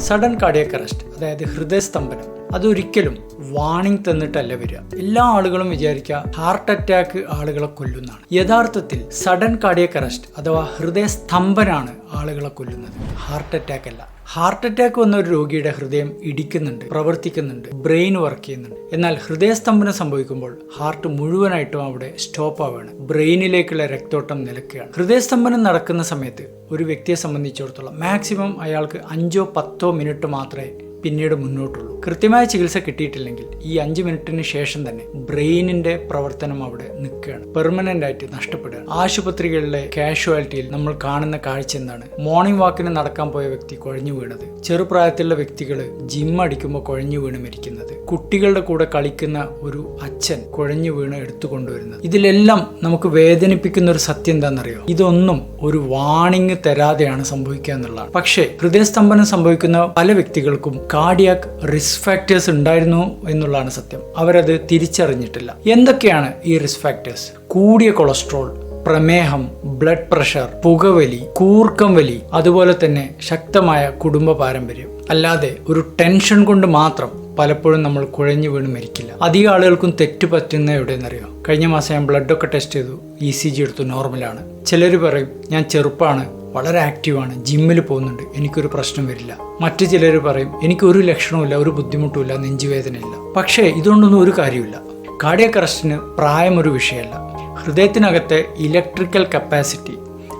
Sudden cardiac arrest അതായത് ഹൃദയസ്തംഭനം. അതൊരിക്കലും warning തന്നിട്ടല്ല വരിക. എല്ലാ ആളുകളും വിചാരിക്കുക ഹാർട്ട് അറ്റാക്ക് ആളുകളെ കൊല്ലുന്നതാണ്. യഥാർത്ഥത്തിൽ സഡൻ കാർഡിയക് അറസ്റ്റ് അഥവാ ഹൃദയസ്തംഭനാണ് ആളുകളെ കൊല്ലുന്നത്. ഹാർട്ട് അറ്റാക്ക് അല്ല. ഹാർട്ട് അറ്റാക്ക് വന്ന ഒരു രോഗിയുടെ ഹൃദയം ഇടിക്കുന്നുണ്ട് പ്രവർത്തിക്കുന്നുണ്ട് ബ്രെയിൻ വർക്ക് ചെയ്യുന്നുണ്ട്. എന്നാൽ ഹൃദയസ്തംഭനം സംഭവിക്കുമ്പോൾ ഹാർട്ട് മുഴുവനായിട്ടും അവിടെ സ്റ്റോപ്പ് ആവുകയാണ്. ബ്രെയിനിലേക്കുള്ള രക്തോട്ടം നിലക്കുകയാണ്. ഹൃദയസ്തംഭനം നടക്കുന്ന സമയത്ത് ഒരു വ്യക്തിയെ സംബന്ധിച്ചിടത്തോളം മാക്സിമം അയാൾക്ക് അഞ്ചോ പത്തോ മിനിറ്റ് മാത്രമേ പിന്നീട് മുന്നോട്ടുള്ളൂ. കൃത്യമായ ചികിത്സ കിട്ടിയിട്ടില്ലെങ്കിൽ ഈ അഞ്ച് മിനിറ്റിന് ശേഷം തന്നെ ബ്രെയിനിന്റെ പ്രവർത്തനം അവിടെ നിൽക്കുകയാണ്. പെർമനന്റ് ആയിട്ട് നഷ്ടപ്പെടുകയാണ്. ആശുപത്രികളിലെ കാഷ്വാലിറ്റിയിൽ നമ്മൾ കാണുന്ന കാഴ്ച എന്താണ്? മോർണിംഗ് വാക്കിന് നടക്കാൻ പോയ വ്യക്തി കുഴഞ്ഞു വീണത്. ചെറുപ്രായത്തിലുള്ള വ്യക്തികൾ ജിം അടിക്കുമ്പോൾ കുഴഞ്ഞു വീണ് മരിക്കുന്നത്. കുട്ടികളുടെ കൂടെ കളിക്കുന്ന ഒരു അച്ഛൻ കുഴഞ്ഞു വീണ് എടുത്തു കൊണ്ടുവരുന്നത് ഇതിലെല്ലാം നമുക്ക് വേദനിപ്പിക്കുന്ന ഒരു സത്യം എന്താണെന്നറിയോ? ഇതൊന്നും ഒരു വാണിംഗ് തരാതെയാണ് സംഭവിക്കുക എന്നുള്ളതാണ്. പക്ഷേ ഹൃദയസ്തംഭനം സംഭവിക്കുന്ന പല വ്യക്തികൾക്കും കാർഡിയാക് റിസ്ക് ഫാക്ടേഴ്സ് ഉണ്ടായിരുന്നു എന്നുള്ളതാണ് സത്യം. അവരത് തിരിച്ചറിഞ്ഞിട്ടില്ല. എന്തൊക്കെയാണ് ഈ റിസ്ക് ഫാക്ടേഴ്സ് കൂടിയ കൊളസ്ട്രോൾ പ്രമേഹം ബ്ലഡ് പ്രഷർ പുകവലി കൂർക്കം വലി അതുപോലെ തന്നെ ശക്തമായ കുടുംബ പാരമ്പര്യം. അല്ലാതെ ഒരു ടെൻഷൻ കൊണ്ട് മാത്രം പലപ്പോഴും നമ്മൾ കുഴഞ്ഞു വീണ് മരിക്കില്ല. അധികം ആളുകൾക്കും തെറ്റ് പറ്റുന്ന എവിടെയെന്നറിയോ? കഴിഞ്ഞ മാസം ഞാൻ ബ്ലഡൊക്കെ ടെസ്റ്റ് ചെയ്തു. ഇ സി ജി എടുത്തു നോർമലാണ് ചിലർ പറയും ഞാൻ ചെറുപ്പമാണ് വളരെ ആക്റ്റീവാണ് ജിമ്മിൽ പോകുന്നുണ്ട്. എനിക്കൊരു പ്രശ്നം വരില്ല. മറ്റു ചിലർ പറയും എനിക്ക് ഒരു ലക്ഷണവുമില്ല ഒരു ബുദ്ധിമുട്ടുമില്ല നെഞ്ചുവേദനയില്ല. പക്ഷേ ഇതുകൊണ്ടൊന്നും ഒരു കാര്യമില്ല കാർഡിയക് അറസ്റ്റിന് പ്രായമൊരു വിഷയമല്ല. ഹൃദയത്തിനകത്തെ ഇലക്ട്രിക്കൽ കപ്പാസിറ്റി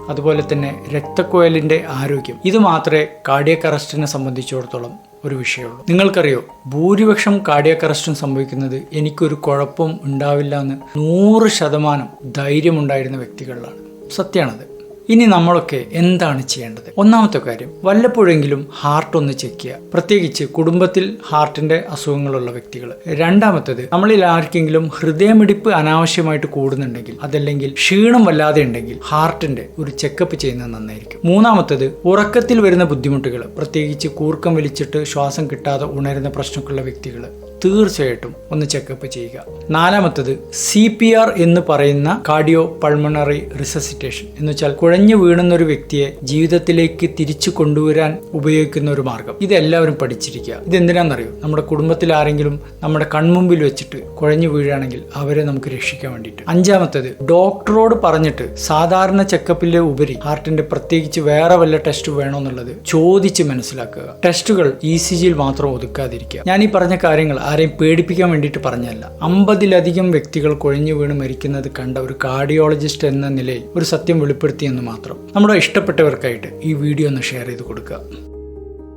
അതുപോലെ തന്നെ രക്തക്കുഴലിന്റെ ആരോഗ്യം ഇത് മാത്രമേ കാർഡിയക് അറസ്റ്റിനെ സംബന്ധിച്ചിടത്തോളം ഒരു വിഷയമുള്ളൂ. നിങ്ങൾക്കറിയോ ഭൂരിപക്ഷം കാർഡിയക് അറസ്റ്റും സംഭവിക്കുന്നത് എനിക്കൊരു കുഴപ്പം ഉണ്ടാവില്ല എന്ന് നൂറ് ശതമാനം ധൈര്യമുണ്ടായിരുന്ന വ്യക്തികളിലാണ്. സത്യമാണത് ഇനി നമ്മളൊക്കെ എന്താണ് ചെയ്യേണ്ടത്? ഒന്നാമത്തെ കാര്യം വല്ലപ്പോഴെങ്കിലും ഹാർട്ട് ഒന്ന് ചെക്ക് ചെയ്യുക. പ്രത്യേകിച്ച് കുടുംബത്തിൽ ഹാർട്ടിന്റെ അസുഖങ്ങളുള്ള വ്യക്തികൾ രണ്ടാമത്തത് നമ്മളിൽ ആർക്കെങ്കിലും ഹൃദയമിടിപ്പ് അനാവശ്യമായിട്ട് കൂടുന്നുണ്ടെങ്കിൽ അതല്ലെങ്കിൽ ക്ഷീണം വല്ലാതെ ഉണ്ടെങ്കിൽ ഹാർട്ടിന്റെ ഒരു ചെക്കപ്പ് ചെയ്യുന്നത് നന്നായിരിക്കും. മൂന്നാമത്തത് ഉറക്കത്തിൽ വരുന്ന ബുദ്ധിമുട്ടുകൾ പ്രത്യേകിച്ച് കൂർക്കം വലിച്ചിട്ട് ശ്വാസം കിട്ടാതെ ഉണരുന്ന പ്രശ്നമൊക്കെയുള്ള വ്യക്തികൾ തീർച്ചയായിട്ടും ഒന്ന് ചെക്കപ്പ് ചെയ്യുക. നാലാമത്തത് സി പി ആർ എന്ന് പറയുന്ന കാർഡിയോ പൾമണറി റിസസിറ്റേഷൻ എന്ന് വെച്ചാൽ കുഴഞ്ഞു വീണുന്ന ഒരു വ്യക്തിയെ ജീവിതത്തിലേക്ക് തിരിച്ചു കൊണ്ടുവരാൻ ഉപയോഗിക്കുന്ന ഒരു മാർഗം. ഇത് എല്ലാവരും പഠിച്ചിരിക്കുക. ഇത് എന്തിനാണെന്നറിയോ? നമ്മുടെ കുടുംബത്തിൽ ആരെങ്കിലും നമ്മുടെ കൺമുമ്പിൽ വെച്ചിട്ട് കുഴഞ്ഞു വീഴുകയാണെങ്കിൽ അവരെ നമുക്ക് രക്ഷിക്കാൻ വേണ്ടിയിട്ട്. അഞ്ചാമത്തത് ഡോക്ടറോട് പറഞ്ഞിട്ട് സാധാരണ ചെക്കപ്പിലെ ഉപരി ഹാർട്ടിന്റെ പ്രത്യേകിച്ച് വേറെ വല്ല ടെസ്റ്റ് വേണമെന്നുള്ളത് ചോദിച്ച് മനസ്സിലാക്കുക. ടെസ്റ്റുകൾ ഇ സി ജിയിൽ മാത്രം ഒതുക്കാതിരിക്കുക. ഞാൻ ഈ പറഞ്ഞ കാര്യങ്ങൾ ആരെയും പേടിപ്പിക്കാൻ വേണ്ടിയിട്ട് പറഞ്ഞല്ല അമ്പതിലധികം വ്യക്തികൾ കുഴഞ്ഞു വീണ് മരിക്കുന്നത് കണ്ട ഒരു കാർഡിയോളജിസ്റ്റ് എന്ന നിലയിൽ ഒരു സത്യം വെളിപ്പെടുത്തിയെന്ന് മാത്രം. നമ്മുടെ ഇഷ്ടപ്പെട്ടവർക്കായിട്ട് ഈ വീഡിയോ ഒന്ന് ഷെയർ ചെയ്ത് കൊടുക്കുക.